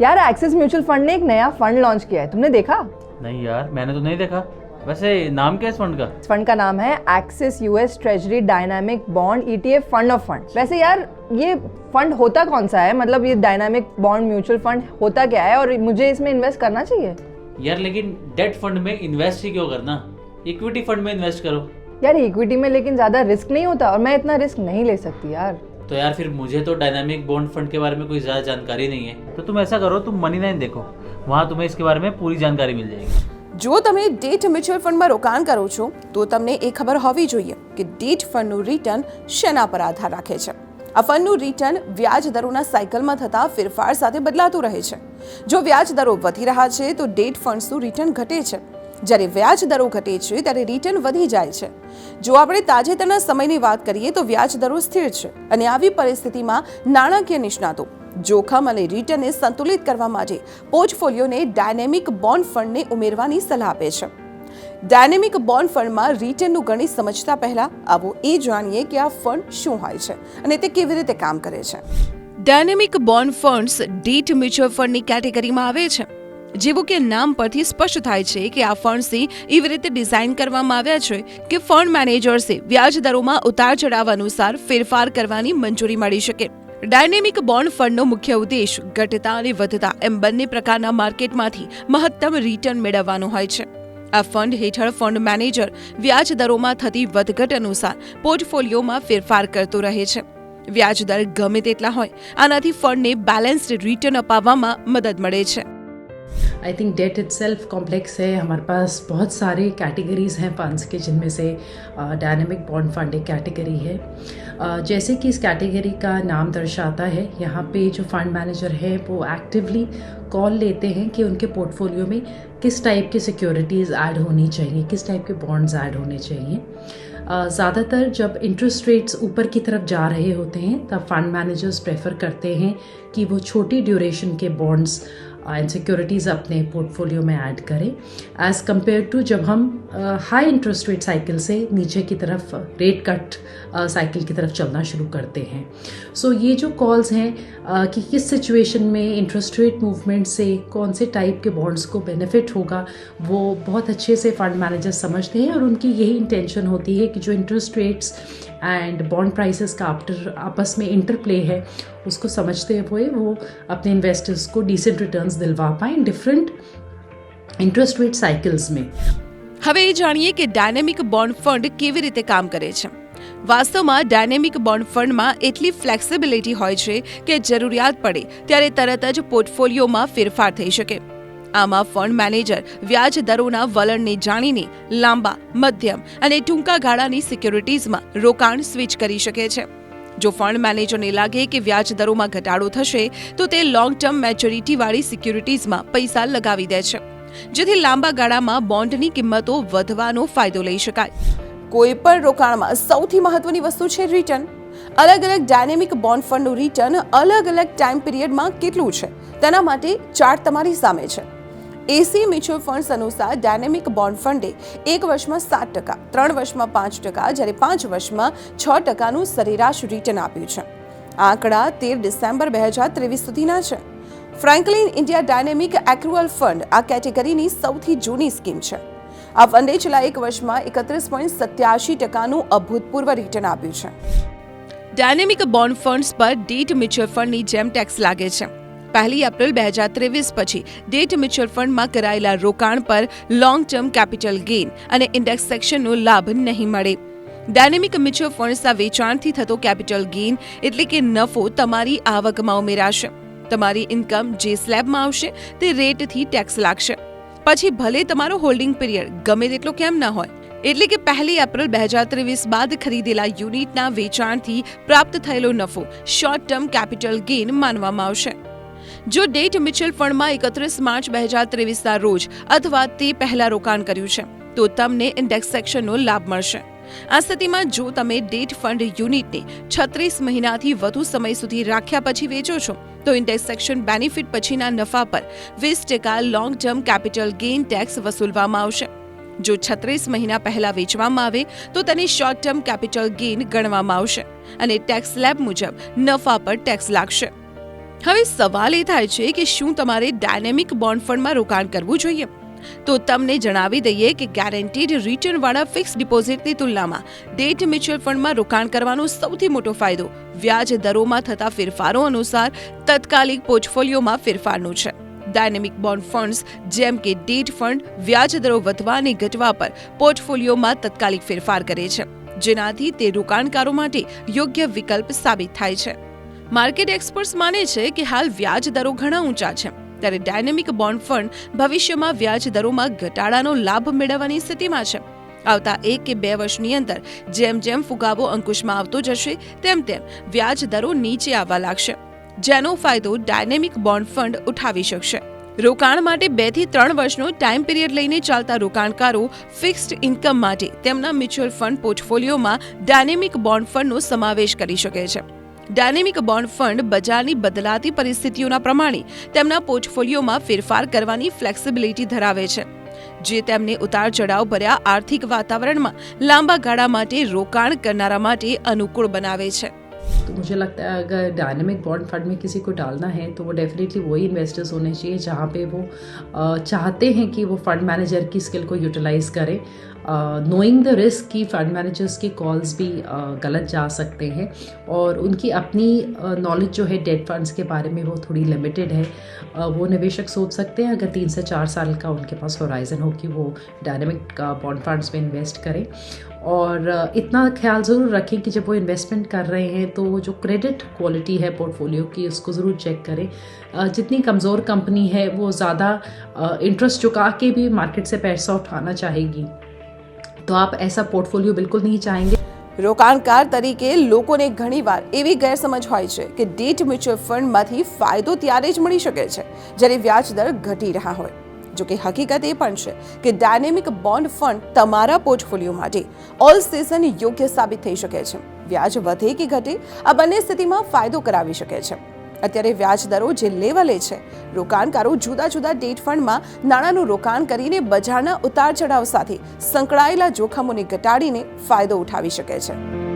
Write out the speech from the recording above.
यार axis mutual fund ने एक नया फंड लॉन्च किया है। तुमने देखा? नहीं यार मैंने तो नहीं देखा। वैसे नाम क्या है इस फंड का? इस फंड का नाम है Axis US treasury dynamic bond ETF fund of fund वैसे यार ये फंड होता कौन सा है? मतलब ये डायनामिक बॉन्ड म्यूचुअल फंड होता क्या है? और मुझे इसमें इन्वेस्ट करना चाहिए? यार लेकिन डेट फंड में इन्वेस्ट ही क्यों करना? इक्विटी फंड में इन्वेस्ट करो। यार इक्विटी में लेकिन ज़्यादा रिस्क नहीं होता और मैं इतना रिस्क नहीं ले सकती यार। तो यार फिर मुझे तो डायनामिक बॉन्ड फंड के बारे में कोई ज़्यादा जानकारी नहीं है तो तुम ऐसा करो तुम मनी नाइन देखो वहाँ तुम्हें इसके बारे में पूरी जानकारी मिल जाएगी જો તમે ડેટ મ્યુચ્યુઅલ ફંડમાં રોકાણ કરો છો તો તમને એ ખબર હોવી જોઈએ કે ડેટ ફંડનું રિટર્ન શેના પર આધાર રાખે છે આ ફંડનું રિટર્ન વ્યાજ દરોના સાયકલમાં થતા ફેરફાર સાથે બદલાતું રહે છે જો વ્યાજ દરો વધી રહ્યા છે તો ડેટ ફંડ્સનું રિટર્ન ઘટે છે જ્યારે વ્યાજ દરો ઘટે છે, ત્યારે રિટર્ન વધી જાય છે. જો આપણે તાજેતરના સમયની વાત કરીએ તો વ્યાજ દરો સ્થિર છે અને આવી પરિસ્થિતિમાં નાણાકીય નિષ્ણાતો, જોખમ અને રિટર્નને સંતુલિત કરવા માટે પોર્ટફોલિયોને ડાયનેમિક બોન્ડ ફંડને ઉમેરવાની સલાહ આપે છે. ડાયનેમિક બોન્ડ ફંડમાં રિટર્નનું ગણિત સમજતા પહેલા આવો એ જાણીએ કે આ ફંડ શું હોય છે અને તે કેવી રીતે કામ કરે છે. Dynamic bond funds debt mutual ફંડની કેટેગરીમાં આવે છે. જેવું કે નામ પરથી સ્પષ્ટ થાય છે કે આ ફંડ્સને એવી રીતે ડિઝાઇન કરવામાં આવ્યા છે કે ફંડ મેનેજર્સે વ્યાજ દરોમાં ઉતાર ચઢાવ અનુસાર ફેરફાર કરવાની મંજૂરી મળી શકે. ડાયનેમિક બોન્ડ ફંડનો મુખ્ય ઉદ્દેશ ઘટતા અને વધતા એમ બંને પ્રકારના માર્કેટમાંથી મહત્તમ રિટર્ન મેળવવાનો હોય છે. આ ફંડ હેઠળ ફંડ મેનેજર વ્યાજ દરોમાં થતી વધઘટ અનુસાર પોર્ટફોલિયોમાં ફેરફાર કરતો રહે છે. વ્યાજ દર ગમે તેટલા હોય, આનાથી ફંડને બેલેન્સ્ડ રિટર્ન અપાવવામાં મદદ મળે છે. I think debt itself complex है। हमारे पास बहुत सारे कैटेगरीज हैं फंड्स के, जिनमें से डायनेमिक बॉन्ड फंड एक कैटेगरी है। जैसे कि इस कैटेगरी का नाम दर्शाता है, यहाँ पे जो फंड मैनेजर है, वो एक्टिवली कॉल लेते हैं कि उनके पोर्टफोलियो में किस टाइप की सिक्योरिटीज़ ऐड होनी चाहिए, किस टाइप के बॉन्ड्स ऐड होने चाहिए। ज़्यादातर जब इंटरेस्ट रेट्स ऊपर की तरफ़ जा रहे होते हैं, तब फंड मैनेजर्स प्रेफर करते हैं कि वो छोटी ड्यूरेशन के बॉन्ड्स एंड सिक्योरिटीज़ अपने पोर्टफोलियो में ऐड करें एज़ कम्पेयर टू जब हम हाई इंटरेस्ट रेट साइकिल से नीचे की तरफ रेट कट साइकिल की तरफ चलना शुरू करते हैं सो ये जो कॉल्स हैं अ, कि किस सिचुएशन में इंटरेस्ट रेट मूवमेंट से कौन से टाइप के बॉन्ड्स को बेनिफिट होगा वो बहुत अच्छे से फंड मैनेजर समझते हैं और उनकी यही इंटेंशन होती है कि जो interest rates and bond prices का आफ्टर आपस में इंटरप्ले है उसको समझते हुए वो अपने इन्वेस्टर्स को डिसेंट रिटर्न्स दिलवा पाएँ डिफरेंट इंटरेस्ट रेट साइकिल्स में હવે એ જાણીએ કે ડાયનેમિક બોન્ડ ફંડ કેવી રીતે કામ કરે છે વાસ્તવમાં ડાયનેમિક બોન્ડ ફંડમાં એટલી ફ્લેક્સિબિલિટી હોય છે કે જરૂરિયાત પડે ત્યારે તરત જ પોર્ટફોલિયોમાં ફેરફાર થઈ શકે. આમાં ફંડ મેનેજર વ્યાજ દરોના વલણને જાણીને લાંબા, મધ્યમ અને ટૂંકા ગાળાની સિક્યોરિટીઝમાં રોકાણ સ્વિચ કરી શકે છે. જો ફંડ મેનેજરને લાગે કે વ્યાજ દરોમાં ઘટાડો થશે, તો તે લોંગ ટર્મ મેચ્યોરિટીવાળી સિક્યોરિટીઝમાં પૈસા લગાવી દે છે, જેથી લાંબા ગાળામાં બોન્ડની કિંમતો વધવાનો ફાયદો લઈ શકાય. કોઈ પણ રોકાણમાં સૌથી મહત્વની વસ્તુ છે રિટર્ન અલગ અલગ ડાયનેમિક બોન્ડ ફંડનું રિટર્ન અલગ અલગ ટાઈમ પિરિયડમાં કેટલું છે? તેના માટે ચાર્ટ તમારી સામે છે. એસી મ્યુચ્યુઅલ ફંડ્સ અનુસાર ડાયનેમિક બોન્ડ ફંડે એક વર્ષમાં સાત ટકા, ત્રણ વર્ષમાં પાંચ ટકા, જ્યારે પાંચ વર્ષમાં છ ટકાનું સરેરાશ રિટર્ન આપ્યું છે. આંકડા તેર ડિસેમ્બર બે હજાર ત્રેવીસ સુધીના છે. Franklin India dynamic accrual fund આ કેટેગરીની સૌથી જૂની સ્કીમ છે. આ ફંડે છેલ્લા એક વર્ષમાં એકત્રીસ પોઈન્ટ સત્યાસી ટકાનું અભૂતપૂર્વ રિટર્ન આપ્યું છે. ડાયનેમિક બોન્ડ ફંડ્સ પર ડેટ મ્યુચ્યુઅલ ફંડની જેમ ટેક્સ લાગે છે. પહેલી એપ્રિલ બે હજાર ત્રેવીસ પછી ડેટ મ્યુચ્યુઅલ ફંડમાં કરાયેલા રોકાણ પર લોંગ ટર્મ કેપિટલ ગેઇન અને ઇન્ડેક્સ સેક્શનનો લાભ નહીં મળે. ડાયનેમિક મ્યુચ્યુઅલ ફંડ્સના વેચાણથી થતો કેપિટલ ગેઇન એટલે કે નફો તમારી આવકમાં ઉમેરાશે. તમારી ઇન્કમ જે સ્લેબમાં આવશે, તે રેટથી ટેક્સ લાગશે. પછી ભલે તમારો હોલ્ડિંગ પીરિયડ ગમે તેટલો કેમ ન હોય, એટલે કે પહેલી એપ્રિલ બે હજાર ત્રેવીસ બાદ ખરીદેલા યુનિટના વેચાણથી પ્રાપ્ત થયેલો નફો શોર્ટ ટર્મ કેપિટલ ગેઇન માનવામાં આવશે. જો ડેટ મ્યુચ્યુઅલ ફંડમાં એકત્રીસ માર્ચ બે હજાર ત્રેવીસના રોજ અથવા તે પહેલા રોકાણ કર્યું છે, તો તમને ઇન્ડેક્સ સેક્શનનો લાભ મળશે. આ સ્થિતિમાં જો તમે ડેટ ફંડ યુનિટને છત્રીસ મહિનાથી વધુ સમય સુધી રાખ્યા પછી વેચો છો તો ઇન્ડેક્સ સેક્શન બેનિફિટ પછીના નફા પર વીસ ટકા long term capital gain tax વસૂલવામાં આવશે. જો છત્રીસ મહિના પહેલા વેચવામાં આવે, તો તેને શોર્ટ ટર્મ કેપિટલ ગેઇન ગણવામાં આવશે અને ટેક્સ સ્લેબ મુજબ નફા પર ટેક્સ લાગશે. હવે સવાલ એ થાય છે કે શું તમારે ડાયનેમિક બોન્ડ ફંડમાં રોકાણ કરવું જોઈએ? તો તમને જણાવી દઈએ કે ગેરંટીડ રિટર્નવાળા ફિક્સ ડિપોઝિટની તુલનામાં ડેટ મ્યુચ્યુઅલ ફંડમાં રોકાણ કરવાનો સૌથી મોટો ફાયદો વ્યાજ દરોમાં થતા ફેરફારો અનુસાર તત્કાલિક પોર્ટફોલિયોમાં ફેરફારનો છે. ડાયનેમિક બોન્ડ ફંડ્સ જેમ કે ડેટ ફંડ વ્યાજ દરો વધવા અને ઘટવા પર પોર્ટફોલિયોમાં તત્કાલિક ફેરફાર કરે છે, જેનાથી તે રોકાણકારો માટે યોગ્ય વિકલ્પ સાબિત થાય છે. માર્કેટ એક્સપર્ટ્સ માને છે કે હાલ વ્યાજ દરો ઘણા ઊંચા છે. ત્યારે ડાયનેમિક બોન્ડ ફંડ ભવિષ્યમાં વ્યાજ દરોમાં ઘટાડાનો લાભ મેળવવાની સ્થિતિમાં છે. આવતા એક કે બે વર્ષની અંદર જેમ જેમ ફુગાવો અંકુશમાં આવતો જશે, તેમ તેમ વ્યાજ દરો નીચે આવવા લાગશે, જેનો ફાયદો ડાયનેમિક બોન્ડ ફંડ ઉઠાવી શકશે. રોકાણ માટે બેથી ત્રણ વર્ષનો ટાઈમ પીરિયડ લઈને ચાલતા રોકાણકારો ફિક્સ્ડ ઇન્કમ માટે તેમના મ્યુચ્યુઅલ ફંડ પોર્ટફોલિયોમાં ડાયનેમિક બોન્ડ ફંડનો સમાવેશ કરી શકે છે. ડાયનેમિક બોન્ડ ફંડ બજારની બદલાતી પરિસ્થિતિઓના પ્રમાણે તેમના પોર્ટફોલિયોમાં ફેરફાર કરવાની ફ્લેક્સિબિલિટી ધરાવે છે જે તેમને ઉતાર ચઢાવ ભર્યા આર્થિક વાતાવરણમાં લાંબા ગાળા માટે રોકાણ કરનારા માટે અનુકૂળ બનાવે છે तो मुझे लगता है अगर डायनेमिक बॉन्ड फंड में किसी को डालना है तो वो डेफिनेटली वही इन्वेस्टर्स होने चाहिए जहाँ पे वो अ, चाहते हैं कि वो फंड मैनेजर की स्किल को यूटिलाइज करें नोइंग द रिस्क की फंड मैनेजर्स के कॉल्स भी अ, गलत जा सकते हैं और उनकी अपनी नॉलेज uh, जो है डेट फंड्स के बारे में वो थोड़ी लिमिटेड है। अ, वो निवेशक सोच सकते हैं अगर तीन से चार साल का उनके पास होराइजन हो कि वो डायनेमिक बॉन्ड फंड्स में इन्वेस्ट करें। और अ, इतना ख्याल ज़रूर रखें कि जब वो इन्वेस्टमेंट कर रहे हैं तो जो क्रेडिट क्वालिटी है पोर्टफोलियो की उसको ज़रूर चेक करें। अ, जितनी कमज़ोर कंपनी है वो ज़्यादा इंटरेस्ट चुका के भी मार्केट से पैसा उठाना चाहेगी। तो आप ऐसा पोर्टफोलियो बिल्कुल नहीं चाहेंगे રોકાણકાર તરીકે લોકોને ઘણીવાર એવી ગેરસમજ હોય છે કે ડેટ મ્યુચ્યુઅલ ફંડમાંથી ફાયદો ત્યારે જ મળી શકે છે જ્યારે વ્યાજ દર ઘટી રહ્યા હોય જો કે હકીકત એ પણ છે કે ડાયનેમિક બોન્ડ ફંડ તમારા પોર્ટફોલિયો માટે ઓલ સિઝન યોગ્ય સાબિત થઈ શકે છે વ્યાજ વધે કે ઘટે આ બંને સ્થિતિમાં ફાયદો કરાવી શકે છે અત્યારે વ્યાજ દરો જે લેવલે છે, રોકાણકારો જુદા જુદા ડેટ ફંડમાં નાણાંનું રોકાણ કરીને બજારના ઉતાર ચઢાવ સાથે સંકળાયેલા જોખમોને ઘટાડીને ફાયદો ઉઠાવી શકે છે.